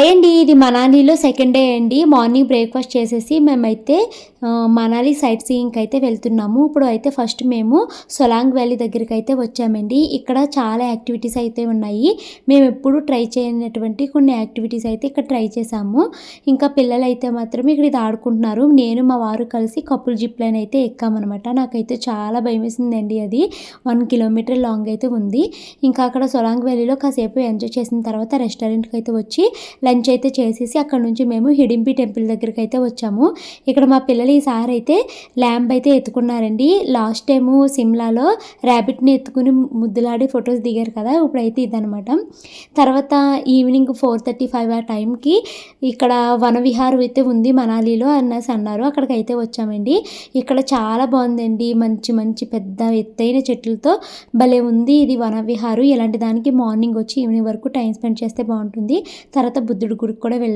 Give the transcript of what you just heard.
Hi అండి ఇది మనాలిలో సెకండ్ డే అండి. మార్నింగ్ బ్రేక్ఫాస్ట్ చేసేసి మేమైతే మనాలి సైట్ సీయింగ్కి అయితే వెళ్తున్నాము. ఇప్పుడు అయితే ఫస్ట్ మేము సొలాంగ్ వ్యాలీ దగ్గరికి అయితే వచ్చామండి. ఇక్కడ చాలా యాక్టివిటీస్ అయితే ఉన్నాయి. మేము ఎప్పుడు ట్రై చేయనటువంటి కొన్ని యాక్టివిటీస్ అయితే ఇక్కడ ట్రై చేసాము ఇంకా పిల్లలు అయితే మాత్రం ఇక్కడ ఇది ఆడుకుంటున్నారు. నేను మా వారు కలిసి కపుల్ జిప్ లైన్ అయితే ఎక్కామన్నమాట. నాకైతే చాలా భయం వేసిందండి అది. వన్ కిలోమీటర్ లాంగ్ అయితే ఉంది. ఇంకా అక్కడ సొలాంగ్ వ్యాలీలో కాసేపు ఎంజాయ్ చేసిన తర్వాత రెస్టారెంట్కి అయితే వచ్చి లంచ్ అయితే చేసేసి అక్కడ నుంచి మేము హిడింపి టెంపుల్ దగ్గరికి అయితే వచ్చాము. ఇక్కడ మా పిల్లలు ఈసారి అయితే ల్యాంప్ అయితే ఎత్తుకున్నారండి. లాస్ట్ టైము సిమ్లాలో ర్యాబిట్ని ఎత్తుకుని ముద్దులాడి ఫొటోస్ దిగారు కదా ఇప్పుడైతే ఇదనమాట తర్వాత ఈవినింగ్ ఫోర్ థర్టీ ఫైవ్ ఆ టైంకి ఇక్కడ వనవిహారం అయితే ఉంది మనాలిలో అన్నసి అన్నారు. అక్కడికి అయితే వచ్చామండి. ఇక్కడ చాలా బాగుందండి. మంచి మంచి పెద్ద ఎత్తైన చెట్లతో భలే ఉంది ఇది వనవిహారు. ఇలాంటి దానికి మార్నింగ్ వచ్చి ఈవినింగ్ వరకు టైం స్పెండ్ చేస్తే బాగుంటుంది. తర్వాత బుద్ధ బుద్ధుడి గుడికి కూడా వెళ్ళాం